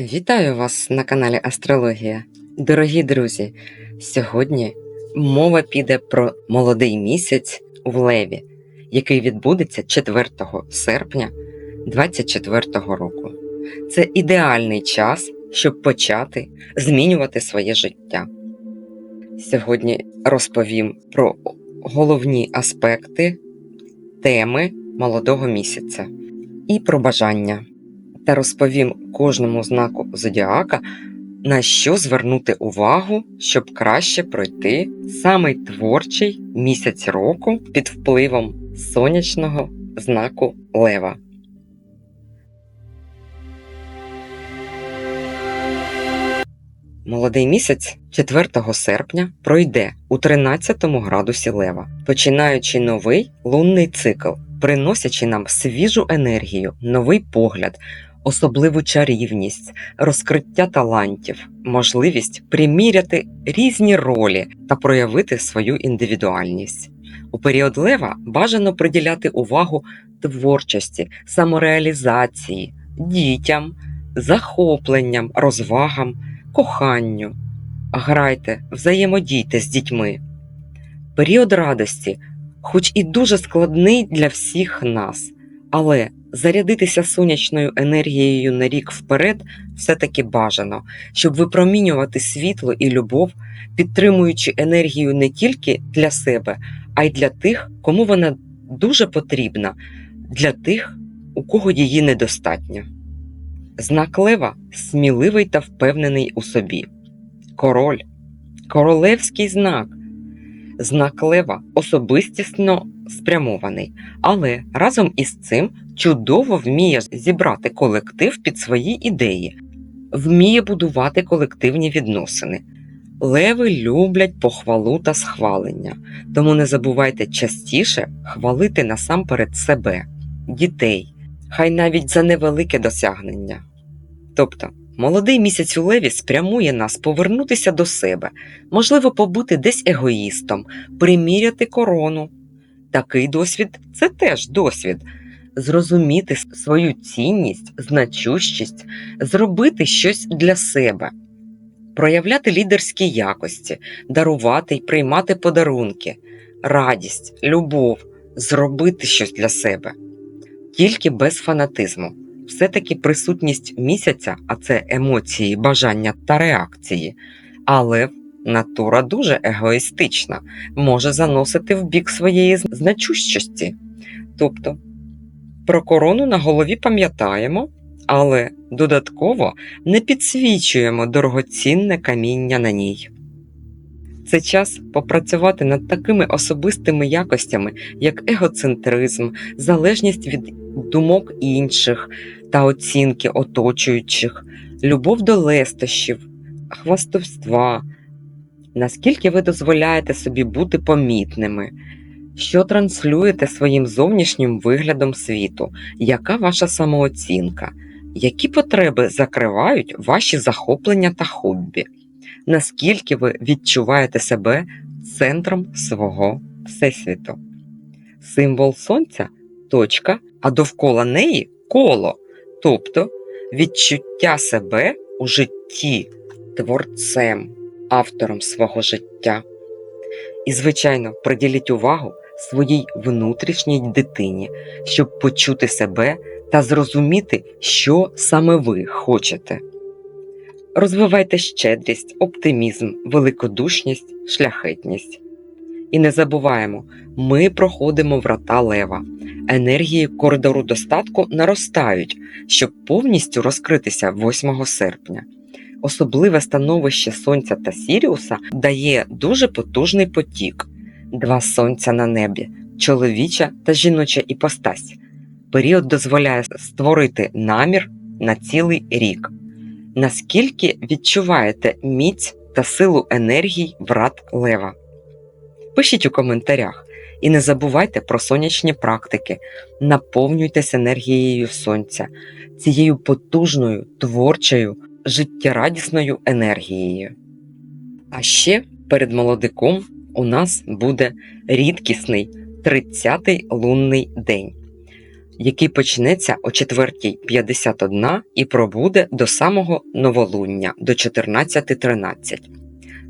Вітаю вас на каналі Астрологія. Дорогі друзі, сьогодні мова піде про молодий місяць в Леві, який відбудеться 4 серпня 2024 року. Це ідеальний час, щоб почати змінювати своє життя. Сьогодні розповім про головні аспекти теми молодого місяця і про бажання та розповім кожному знаку зодіака, на що звернути увагу, щоб краще пройти самий творчий місяць року під впливом сонячного знаку Лева. Молодий місяць 4 серпня пройде у 13 градусі Лева, починаючи новий лунний цикл, приносячи нам свіжу енергію, новий погляд, особливу чарівність, розкриття талантів, можливість приміряти різні ролі та проявити свою індивідуальність. У період лева бажано приділяти увагу творчості, самореалізації, дітям, захопленням, розвагам, коханню. Грайте, взаємодійте з дітьми. Період радості, хоч і дуже складний для всіх нас, але зарядитися сонячною енергією на рік вперед все-таки бажано, щоб випромінювати світло і любов, підтримуючи енергію не тільки для себе, а й для тих, кому вона дуже потрібна, для тих, у кого її недостатньо. Знак лева сміливий та впевнений у собі. Король, королевський знак. Знак лева особистісно спрямований, але разом із цим чудово вміє зібрати колектив під свої ідеї, вміє будувати колективні відносини. Леви люблять похвалу та схвалення, тому не забувайте частіше хвалити насамперед себе, дітей, хай навіть за невелике досягнення. Тобто, молодий місяць у леві спрямує нас повернутися до себе, можливо, побути десь егоїстом, приміряти корону. Такий досвід це теж досвід. Зрозуміти свою цінність, значущість, зробити щось для себе, проявляти лідерські якості, дарувати й приймати подарунки, радість, любов, зробити щось для себе, тільки без фанатизму. Все-таки присутність місяця, а це емоції, бажання та реакції, але натура дуже егоїстична, може заносити в бік своєї значущості. Тобто про корону на голові пам'ятаємо, але додатково не підсвічуємо дорогоцінне каміння на ній. Це час попрацювати над такими особистими якостями, як егоцентризм, залежність від думок інших та оцінки оточуючих, любов до лестощів, хвастовства, наскільки ви дозволяєте собі бути помітними, що транслюєте своїм зовнішнім виглядом світу, яка ваша самооцінка, які потреби закривають ваші захоплення та хобі, наскільки ви відчуваєте себе центром свого всесвіту. Символ сонця точка, а довкола неї коло, тобто відчуття себе у житті творцем, автором свого життя. І, звичайно, приділіть увагу своїй внутрішній дитині, щоб почути себе та зрозуміти, що саме ви хочете. Розвивайте щедрість, оптимізм, великодушність, шляхетність. І не забуваємо, ми проходимо врата лева. Енергії коридору достатку наростають, щоб повністю розкритися 8 серпня. Особливе становище Сонця та Сіріуса дає дуже потужний потік, два сонця на небі, чоловіча та жіноча іпостась. Період дозволяє створити намір на цілий рік. Наскільки відчуваєте міць та силу енергій врат лева? Пишіть у коментарях і не забувайте про сонячні практики, наповнюйтесь енергією сонця, цією потужною, творчою, життєрадісною енергією. А ще перед молодиком у нас буде рідкісний 30-й лунний день. який почнеться о 4.51 і пробуде до самого новолуння до 14.13.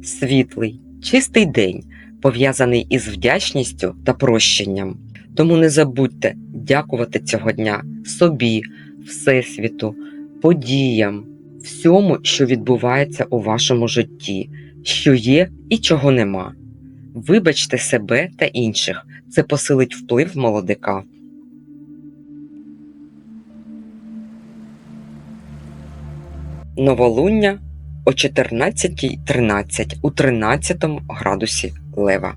Світлий, чистий день, пов'язаний із вдячністю та прощенням. Тому не забудьте дякувати цього дня собі, Всесвіту, подіям, всьому, що відбувається у вашому житті, що є і чого нема. Вибачте себе та інших, це посилить вплив молодика. Новолуння о 14.13 у 13 градусі Лева.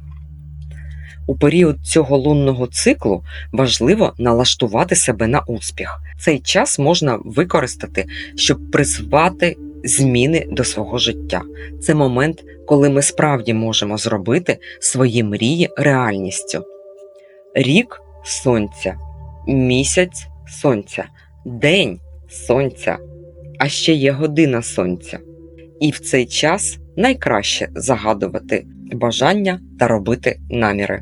У період цього лунного циклу важливо налаштувати себе на успіх. Цей час можна використати, щоб призвати зміни до свого життя. Це момент, коли ми справді можемо зробити свої мрії реальністю. Рік сонця, місяць сонця, день сонця, а ще є година сонця. І в цей час найкраще загадувати бажання та робити наміри.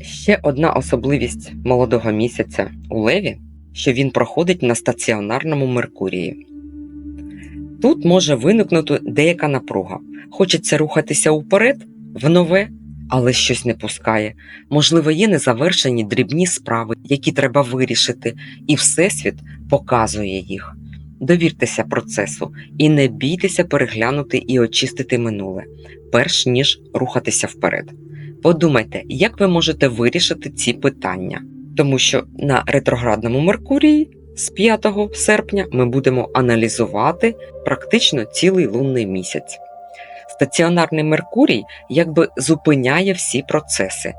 Ще одна особливість молодого місяця у Леві, що він проходить на стаціонарному Меркурії. Тут може виникнути деяка напруга. Хочеться рухатися уперед, в нове, але щось не пускає. Можливо, є незавершені дрібні справи, які треба вирішити, і Всесвіт показує їх. Довіртеся процесу і не бійтеся переглянути і очистити минуле, перш ніж рухатися вперед. Подумайте, як ви можете вирішити ці питання, тому що на ретроградному Меркурії з 5 серпня ми будемо аналізувати практично цілий лунний місяць. Стаціонарний Меркурій якби зупиняє всі процеси,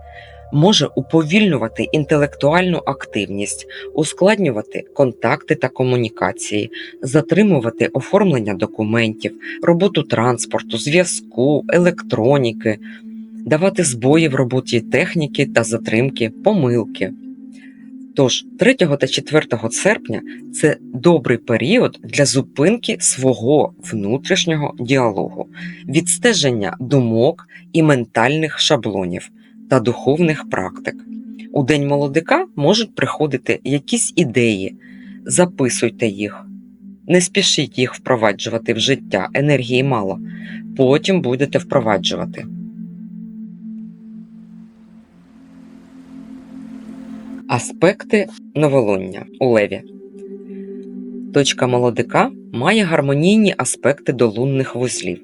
може уповільнювати інтелектуальну активність, ускладнювати контакти та комунікації, затримувати оформлення документів, роботу транспорту, зв'язку, електроніки, давати збої в роботі техніки та затримки, помилки. Тож 3 та 4 серпня це добрий період для зупинки свого внутрішнього діалогу, відстеження думок і ментальних шаблонів та духовних практик. У День молодика можуть приходити якісь ідеї, записуйте їх. Не спішіть їх впроваджувати в життя, енергії мало. Потім будете впроваджувати. Аспекти новолуння у Леві. Точка молодика має гармонійні аспекти до лунних вузлів.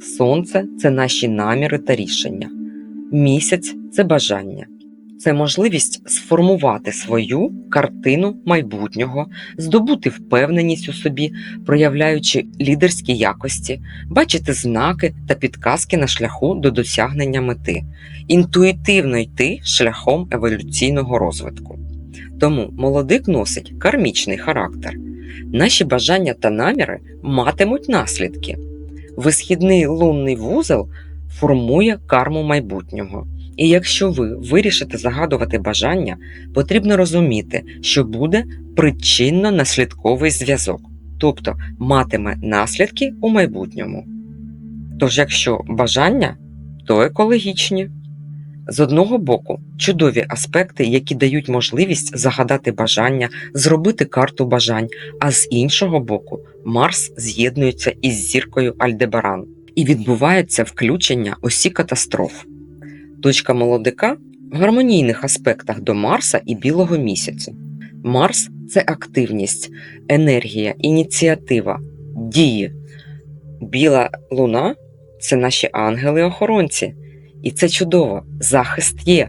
Сонце це наші наміри та рішення. Місяць це бажання. Це можливість сформувати свою картину майбутнього, здобути впевненість у собі, проявляючи лідерські якості, бачити знаки та підказки на шляху до досягнення мети, інтуїтивно йти шляхом еволюційного розвитку. Тому молодик носить кармічний характер. Наші бажання та наміри матимуть наслідки. Висхідний лунний вузол формує карму майбутнього. І якщо ви вирішите загадувати бажання, потрібно розуміти, що буде причинно-наслідковий зв'язок, тобто матиме наслідки у майбутньому. Тож, якщо бажання, то екологічні. З одного боку, чудові аспекти, які дають можливість загадати бажання, зробити карту бажань, а з іншого боку, Марс з'єднується із зіркою Альдебаран і відбувається включення осі катастроф. Точка молодика в гармонійних аспектах до Марса і білого місяця. Марс це активність, енергія, ініціатива, дії. Біла луна це наші ангели-охоронці. І це чудово, захист є.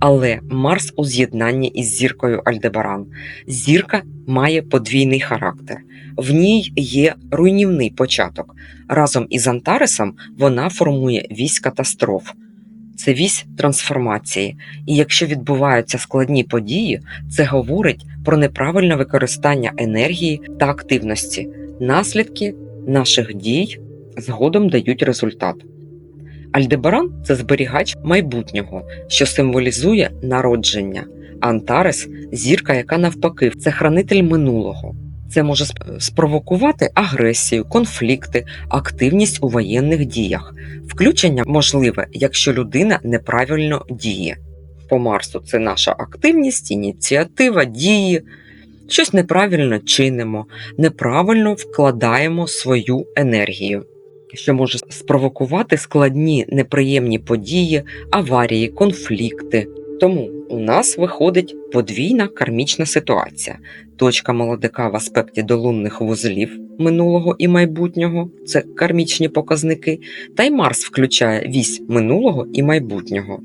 Але Марс у з'єднанні із зіркою Альдебаран. Зірка має подвійний характер. В ній є руйнівний початок. Разом із Антаресом вона формує вісь катастроф. Це вісь трансформації. І якщо відбуваються складні події, це говорить про неправильне використання енергії та активності. Наслідки наших дій згодом дають результат. Альдебаран це зберігач майбутнього, що символізує народження. Антарес зірка, яка навпаки, це хранитель минулого. Це може спровокувати агресію, конфлікти, активність у воєнних діях. Включення можливе, якщо людина неправильно діє. по Марсу це наша активність, ініціатива, дії. Щось неправильно чинимо, неправильно вкладаємо свою енергію, що може спровокувати складні неприємні події, аварії, конфлікти. Тому у нас виходить подвійна кармічна ситуація. Точка молодика в аспекті до лунних вузлів минулого і майбутнього це кармічні показники, та й Марс включає вісь минулого і майбутнього.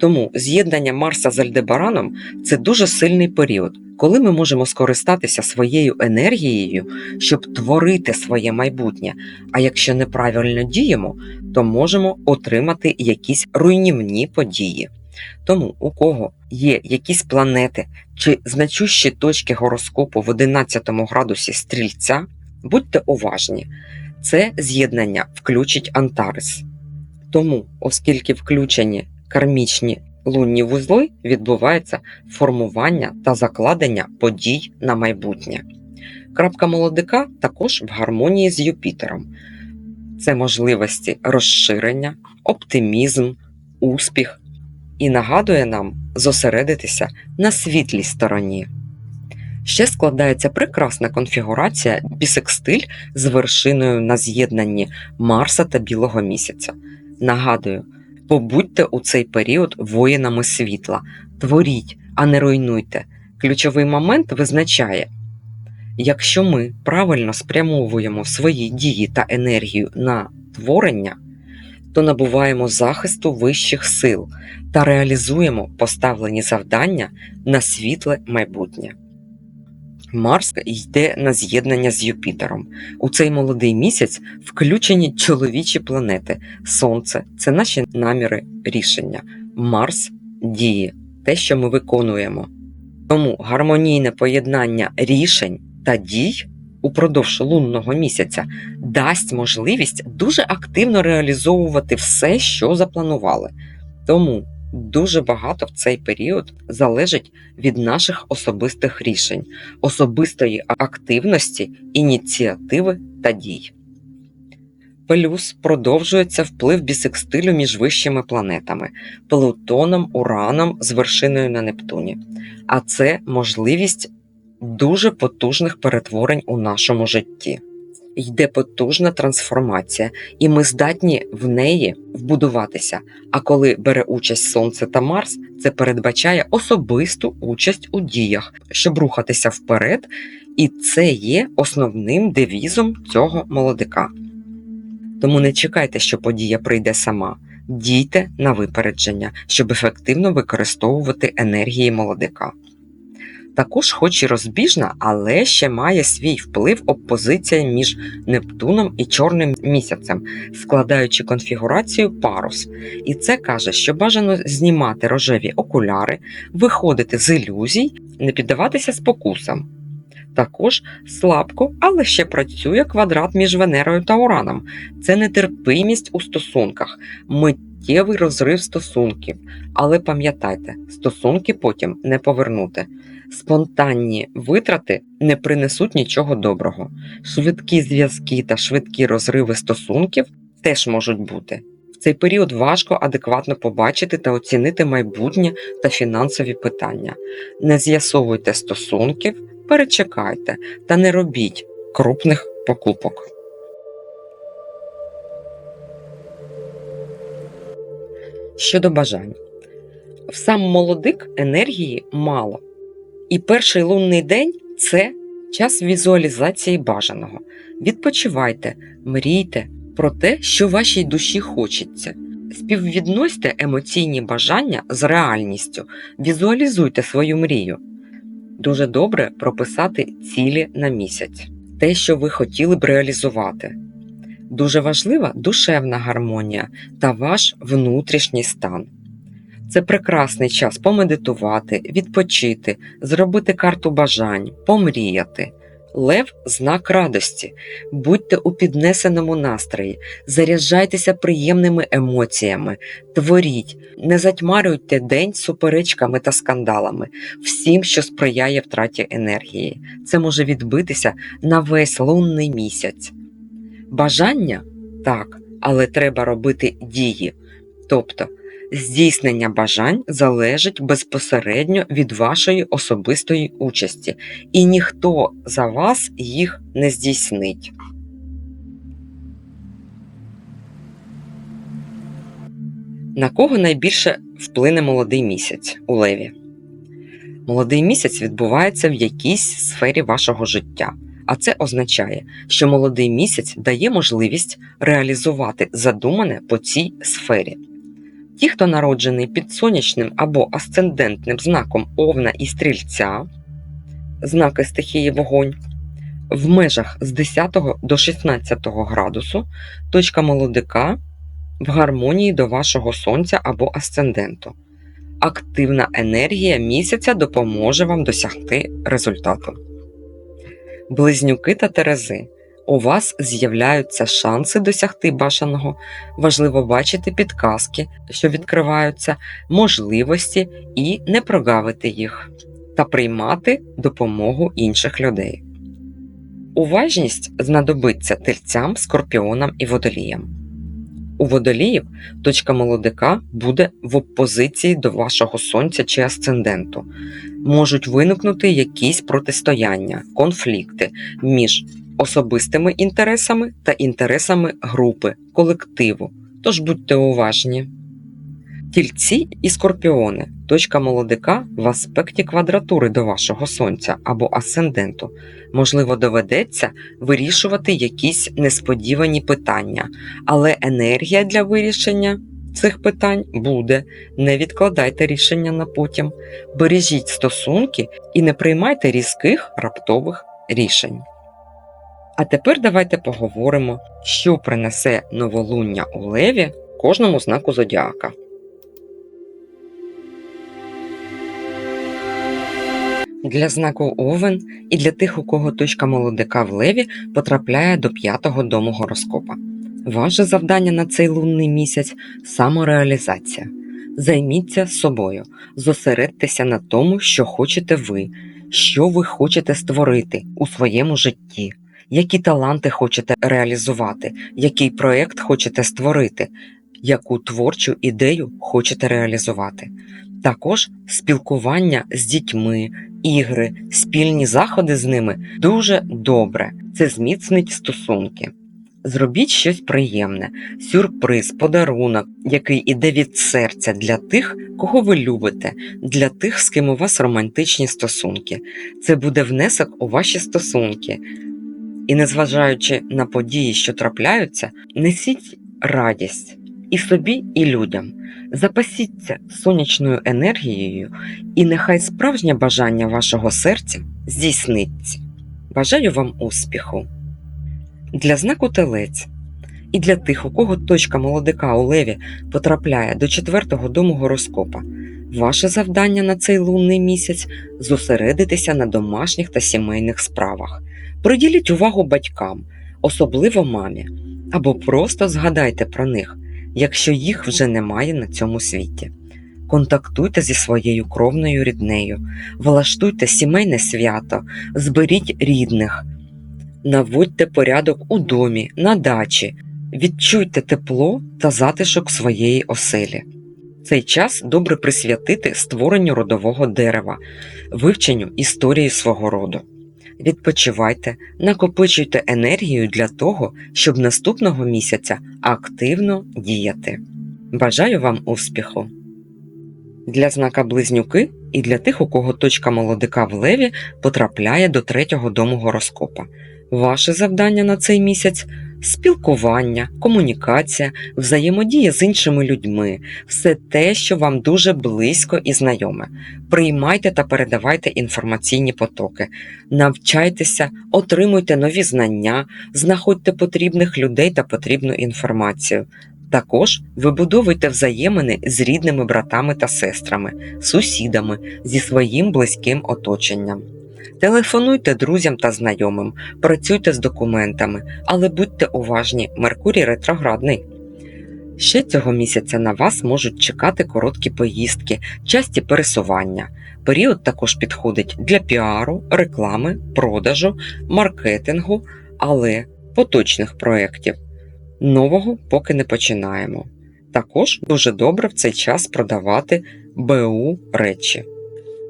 Тому з'єднання Марса з Альдебараном це дуже сильний період, коли ми можемо скористатися своєю енергією, щоб творити своє майбутнє. А якщо неправильно діємо, то можемо отримати якісь руйнівні події. Тому у кого є якісь планети чи значущі точки гороскопу в 11 градусі стрільця, будьте уважні, це з'єднання включить Антарес. Тому, оскільки включені кармічні лунні вузли, відбувається формування та закладення подій на майбутнє. Крапка молодика також в гармонії з Юпітером. Це можливості розширення, оптимізм, успіх і нагадує нам зосередитися на світлій стороні. Ще складається прекрасна конфігурація бісекстиль з вершиною на з'єднанні Марса та Білого місяця. Нагадую, побудьте у цей період воїнами світла, творіть, а не руйнуйте. Ключовий момент визначає, якщо ми правильно спрямовуємо свої дії та енергію на творення, то набуваємо захисту вищих сил та реалізуємо поставлені завдання на світле майбутнє. Марс йде на з'єднання з Юпітером. У цей молодий місяць включені чоловічі планети. Сонце це наші наміри рішення. Марс діє, те, що ми виконуємо. Тому гармонійне поєднання рішень та дій упродовж лунного місяця дасть можливість дуже активно реалізовувати все, що запланували. Тому дуже багато в цей період залежить від наших особистих рішень, особистої активності, ініціативи та дій. Плюс продовжується вплив бісекстилю між вищими планетами Плутоном, Ураном з вершиною на Нептуні. А це можливість дуже потужних перетворень у нашому житті. Йде потужна трансформація, і ми здатні в неї вбудуватися. А коли бере участь Сонце та Марс, це передбачає особисту участь у діях, щоб рухатися вперед, і це є основним девізом цього молодика. Тому не чекайте, що подія прийде сама. Дійте на випередження, щоб ефективно використовувати енергії молодика. Також, хоч і розбіжна, але ще має свій вплив опозиція між Нептуном і Чорним місяцем, складаючи конфігурацію парус. І це каже, що бажано знімати рожеві окуляри, виходити з ілюзій, не піддаватися спокусам. Також слабко, але ще працює квадрат між Венерою та Ураном. Це нетерпимість у стосунках, миттєвий розрив стосунків. Але пам'ятайте, стосунки потім не повернути. Спонтанні витрати не принесуть нічого доброго. Швидкі зв'язки та швидкі розриви стосунків теж можуть бути. В цей період важко адекватно побачити та оцінити майбутнє та фінансові питання. Не з'ясовуйте стосунків, перечекайте та не робіть крупних покупок. Щодо бажань, в сам молодик енергії мало. І перший лунний день це час візуалізації бажаного. Відпочивайте, мрійте про те, що вашій душі хочеться. Співвідносьте емоційні бажання з реальністю, візуалізуйте свою мрію. Дуже добре прописати цілі на місяць, те, що ви хотіли б реалізувати. Дуже важлива душевна гармонія та ваш внутрішній стан. Це прекрасний час помедитувати, відпочити, зробити карту бажань, помріяти. Лев знак радості. Будьте у піднесеному настрої, заряджайтеся приємними емоціями, творіть, не затьмарюйте день суперечками та скандалами, всім, що сприяє втраті енергії. Це може відбитися на весь лунний місяць. Бажання так, але треба робити дії. Тобто Здійснення бажань залежить безпосередньо від вашої особистої участі, і ніхто за вас їх не здійснить. На кого найбільше вплине молодий місяць у леві? Молодий місяць відбувається в якійсь сфері вашого життя, а це означає, що молодий місяць дає можливість реалізувати задумане по цій сфері. Ті, хто народжений під сонячним або асцендентним знаком Овна і Стрільця, знаки стихії вогонь, в межах з 10 до 16 градусу точка молодика в гармонії до вашого сонця або асценденту. Активна енергія місяця допоможе вам досягти результату. Близнюки та терези. У вас з'являються шанси досягти бажаного, важливо бачити підказки, що відкриваються, можливості і не прогавити їх, та приймати допомогу інших людей. Уважність знадобиться тельцям, скорпіонам і водоліям. У водоліїв точка молодика буде в опозиції до вашого сонця чи асценденту. Можуть виникнути якісь протистояння, конфлікти між особистими інтересами та інтересами групи, колективу. Тож будьте уважні. Тільці і скорпіони точка молодика в аспекті квадратури до вашого сонця або асценденту. Можливо, доведеться вирішувати якісь несподівані питання, але енергія для вирішення цих питань буде. Не відкладайте рішення на потім, бережіть стосунки і не приймайте різких раптових рішень. А тепер давайте поговоримо, що принесе новолуння у леві кожному знаку зодіака. Для знаку Овен і для тих, у кого точка молодика в леві потрапляє до п'ятого дому гороскопа. Ваше завдання на цей лунний місяць самореалізація. Займіться собою, зосередьтеся на тому, що хочете ви, що ви хочете створити у своєму житті, які таланти хочете реалізувати, який проєкт хочете створити, яку творчу ідею хочете реалізувати. Також спілкування з дітьми, ігри, спільні заходи з ними дуже добре. Це зміцнить стосунки. Зробіть щось приємне, сюрприз, подарунок, який іде від серця для тих, кого ви любите, для тих, з ким у вас романтичні стосунки. Це буде внесок у ваші стосунки. І незважаючи на події, що трапляються, несіть радість і собі, і людям. Запасіться сонячною енергією, і нехай справжнє бажання вашого серця здійсниться. Бажаю вам успіху! Для знаку телець і для тих, у кого точка молодика у леві потрапляє до четвертого дому гороскопа. Ваше завдання на цей лунний місяць зосередитися на домашніх та сімейних справах. Приділіть увагу батькам, особливо мамі, або просто згадайте про них, якщо їх вже немає на цьому світі. Контактуйте зі своєю кровною ріднею, влаштуйте сімейне свято, зберіть рідних, наводьте порядок у домі, на дачі, відчуйте тепло та затишок своєї оселі. Цей час добре присвятити створенню родового дерева, вивченню історії свого роду. Відпочивайте, накопичуйте енергію для того, щоб наступного місяця активно діяти. Бажаю вам успіху! Для знака близнюки і для тих, у кого точка молодика в леві потрапляє до третього дому гороскопа. Ваше завдання на цей місяць спілкування, комунікація, взаємодія з іншими людьми, все те, що вам дуже близько і знайоме. Приймайте та передавайте інформаційні потоки, навчайтеся, отримуйте нові знання, знаходьте потрібних людей та потрібну інформацію. Також вибудовуйте взаємини з рідними братами та сестрами, сусідами, зі своїм близьким оточенням. Телефонуйте друзям та знайомим, працюйте з документами, але будьте уважні, Меркурій ретроградний. Ще цього місяця на вас можуть чекати короткі поїздки, часті пересування. Період також підходить для піару, реклами, продажу, маркетингу, але поточних проєктів. Нового поки не починаємо. Також дуже добре в цей час продавати БУ речі.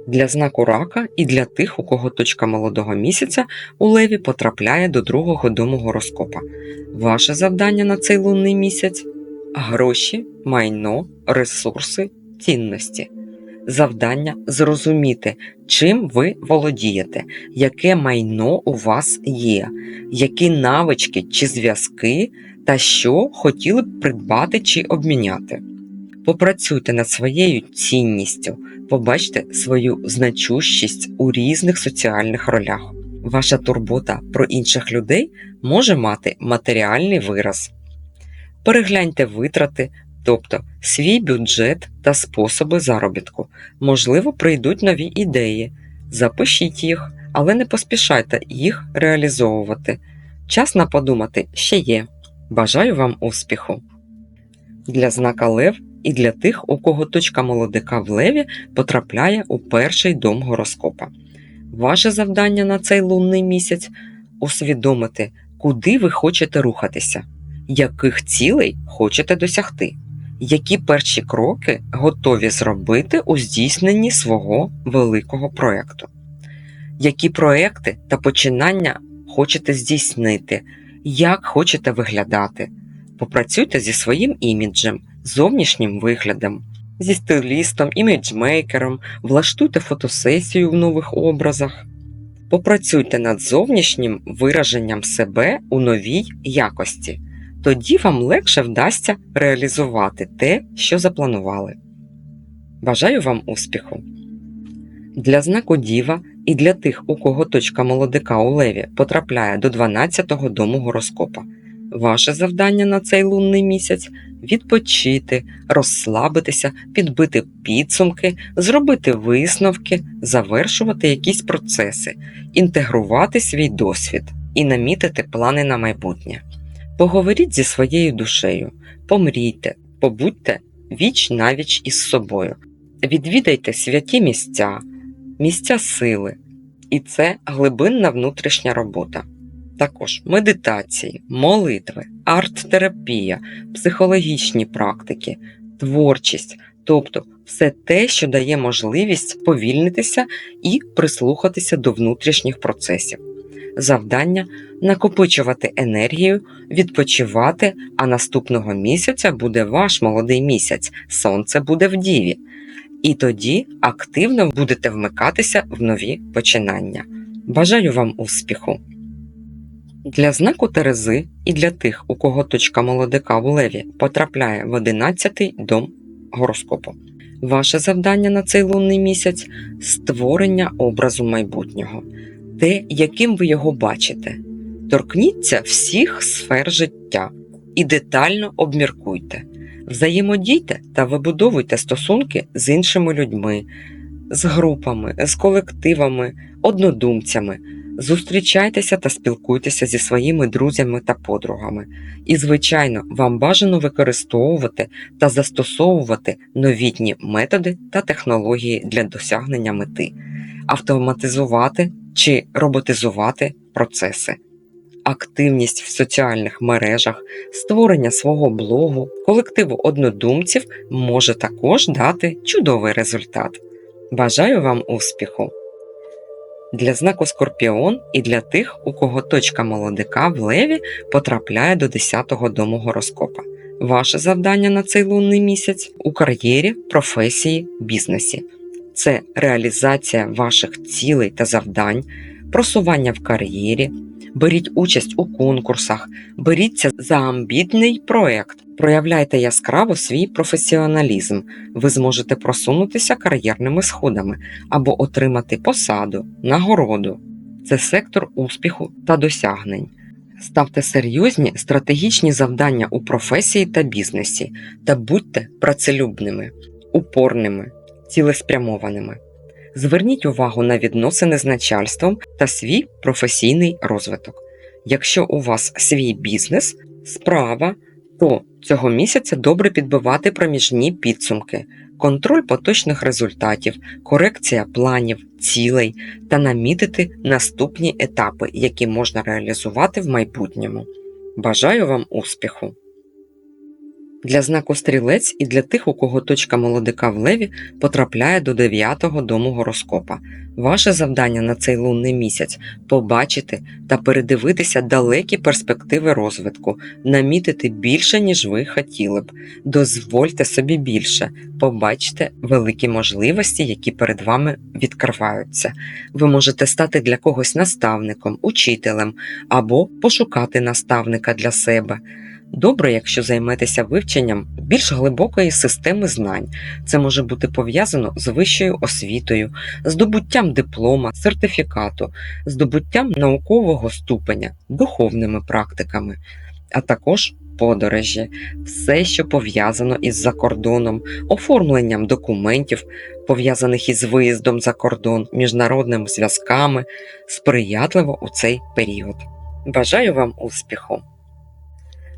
Для знаку рака і для тих, у кого точка молодого місяця у леві потрапляє до другого дому гороскопа. Ваше завдання на цей лунний місяць гроші, майно, ресурси, цінності. Завдання зрозуміти, чим ви володієте, яке майно у вас є, які навички чи зв'язки, та що хотіли б придбати чи обміняти. Попрацюйте над своєю цінністю, побачте свою значущість у різних соціальних ролях. Ваша турбота про інших людей може мати матеріальний вираз. Перегляньте витрати, тобто свій бюджет та способи заробітку. Можливо, прийдуть нові ідеї. Запишіть їх, але не поспішайте їх реалізовувати. Час на подумати ще є. Бажаю вам успіху! Для знака Лев і для тих, у кого точка молодика в леві потрапляє у перший дом гороскопа. Ваше завдання на цей лунний місяць усвідомити, куди ви хочете рухатися, яких цілей хочете досягти, які перші кроки готові зробити у здійсненні свого великого проєкту, які проекти та починання хочете здійснити, як хочете виглядати. Попрацюйте зі своїм іміджем, зовнішнім виглядом, зі стилістом, іміджмейкером, влаштуйте фотосесію в нових образах. Попрацюйте над зовнішнім вираженням себе у новій якості. Тоді вам легше вдасться реалізувати те, що запланували. Бажаю вам успіху! Для знаку Діва і для тих, у кого точка молодика у леві потрапляє до 12-го дому гороскопа. Ваше завдання на цей лунний місяць відпочити, розслабитися, підбити підсумки, зробити висновки, завершувати якісь процеси, інтегрувати свій досвід і намітити плани на майбутнє. Поговоріть зі своєю душею, помрійте, побудьте віч навіч із собою, відвідайте святі місця, місця сили, і це глибинна внутрішня робота. Також медитації, молитви, арт-терапія, психологічні практики, творчість, тобто все те, що дає можливість повільнитися і прислухатися до внутрішніх процесів. Завдання накопичувати енергію, відпочивати, а наступного місяця буде ваш молодий місяць, сонце буде в діві. І тоді активно будете вмикатися в нові починання. Бажаю вам успіху! Для знаку Терези і для тих, у кого точка молодика в леві потрапляє в 11-й дом гороскопу. Ваше завдання на цей лунний місяць створення образу майбутнього, те, яким ви його бачите. Торкніться всіх сфер життя і детально обміркуйте, взаємодійте та вибудовуйте стосунки з іншими людьми, з групами, з колективами, однодумцями. Зустрічайтеся та спілкуйтеся зі своїми друзями та подругами. І, звичайно, вам бажано використовувати та застосовувати новітні методи та технології для досягнення мети, автоматизувати чи роботизувати процеси. Активність в соціальних мережах, створення свого блогу, колективу однодумців може також дати чудовий результат. Бажаю вам успіху! Для знаку Скорпіон і для тих, у кого точка молодика в леві потрапляє до 10-го дому гороскопа. Ваше завдання на цей лунний місяць у кар'єрі, професії, бізнесі. Це реалізація ваших цілей та завдань, просування в кар'єрі, беріть участь у конкурсах, беріться за амбітний проект, проявляйте яскраво свій професіоналізм. Ви зможете просунутися кар'єрними сходами або отримати посаду, нагороду. Це сектор успіху та досягнень. Ставте серйозні стратегічні завдання у професії та бізнесі та будьте працелюбними, упорними, цілеспрямованими. Зверніть увагу на відносини з начальством та свій професійний розвиток. Якщо у вас свій бізнес, справа, то цього місяця добре підбивати проміжні підсумки, контроль поточних результатів, корекція планів, цілей та намітити наступні етапи, які можна реалізувати в майбутньому. Бажаю вам успіху! Для знаку стрілець і для тих, у кого точка молодика в леві потрапляє до 9-го дому гороскопа. Ваше завдання на цей лунний місяць побачити та передивитися далекі перспективи розвитку, намітити більше, ніж ви хотіли б. Дозвольте собі більше, побачте великі можливості, які перед вами відкриваються. Ви можете стати для когось наставником, учителем або пошукати наставника для себе. Добре, якщо займетеся вивченням більш глибокої системи знань. Це може бути пов'язано з вищою освітою, здобуттям диплома, сертифікату, здобуттям наукового ступеня, духовними практиками, а також подорожі, все, що пов'язано із закордоном, оформленням документів, пов'язаних із виїздом за кордон, міжнародними зв'язками, сприятливо у цей період. Бажаю вам успіху!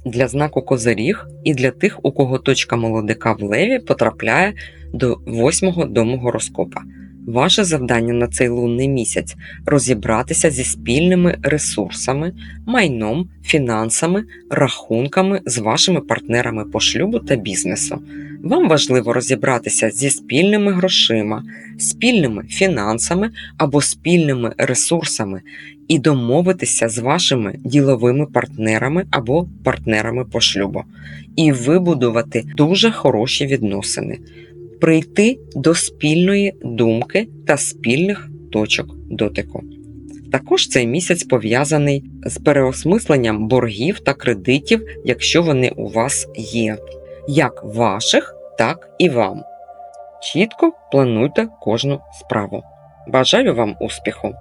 Для знаку Козиріг і для тих, у кого точка молодика в леві потрапляє до восьмого дому гороскопа. Ваше завдання на цей лунний місяць розібратися зі спільними ресурсами, майном, фінансами, рахунками з вашими партнерами по шлюбу та бізнесу. Вам важливо розібратися зі спільними грошима, спільними фінансами або спільними ресурсами і домовитися з вашими діловими партнерами або партнерами по шлюбу, і вибудувати дуже хороші відносини, прийти до спільної думки та спільних точок дотику. Також цей місяць пов'язаний з переосмисленням боргів та кредитів, якщо вони у вас є, як ваших, так і вам. Чітко плануйте кожну справу. Бажаю вам успіху!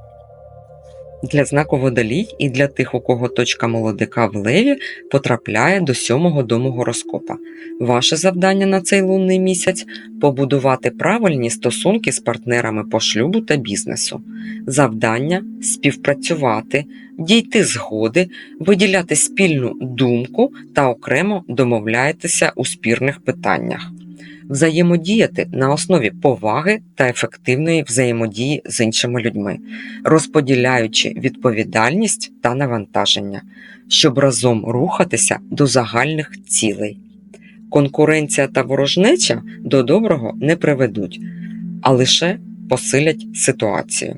Для знаку водолій і для тих, у кого точка молодика в леві потрапляє до сьомого дому гороскопа. Ваше завдання на цей лунний місяць побудувати правильні стосунки з партнерами по шлюбу та бізнесу. Завдання співпрацювати, дійти згоди, виділяти спільну думку та окремо домовляєтеся у спірних питаннях. Взаємодіяти на основі поваги та ефективної взаємодії з іншими людьми, розподіляючи відповідальність та навантаження, щоб разом рухатися до загальних цілей. Конкуренція та ворожнеча до доброго не приведуть, а лише посилять ситуацію.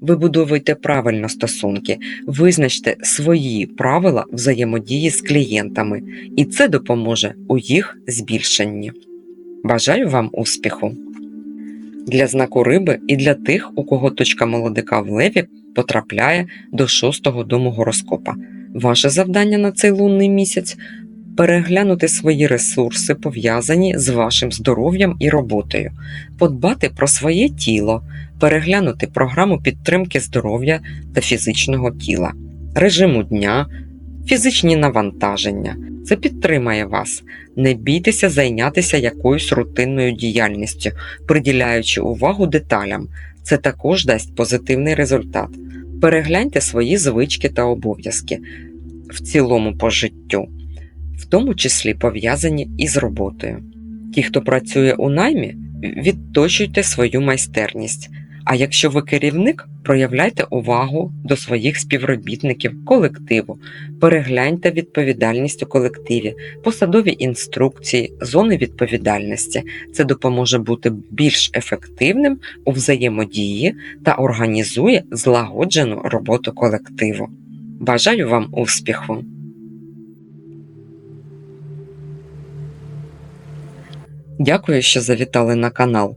Вибудовуйте правильно стосунки, визначте свої правила взаємодії з клієнтами, і це допоможе у їх збільшенні. Бажаю вам успіху! Для знаку риби і для тих, у кого точка молодика в леві потрапляє до шостого дому гороскопа. Ваше завдання на цей лунний місяць переглянути свої ресурси, пов'язані з вашим здоров'ям і роботою, подбати про своє тіло, переглянути програму підтримки здоров'я та фізичного тіла, режиму дня, фізичні навантаження. Це підтримає вас. Не бійтеся зайнятися якоюсь рутинною діяльністю, приділяючи увагу деталям. Це також дасть позитивний результат. Перегляньте свої звички та обов'язки в цілому по життю, в тому числі пов'язані із роботою. Ті, хто працює у наймі, відточуйте свою майстерність. А якщо ви керівник, проявляйте увагу до своїх співробітників, колективу, перегляньте відповідальність у колективі, посадові інструкції, зони відповідальності. Це допоможе бути більш ефективним у взаємодії та організує злагоджену роботу колективу. Бажаю вам успіху! Дякую, що завітали на канал.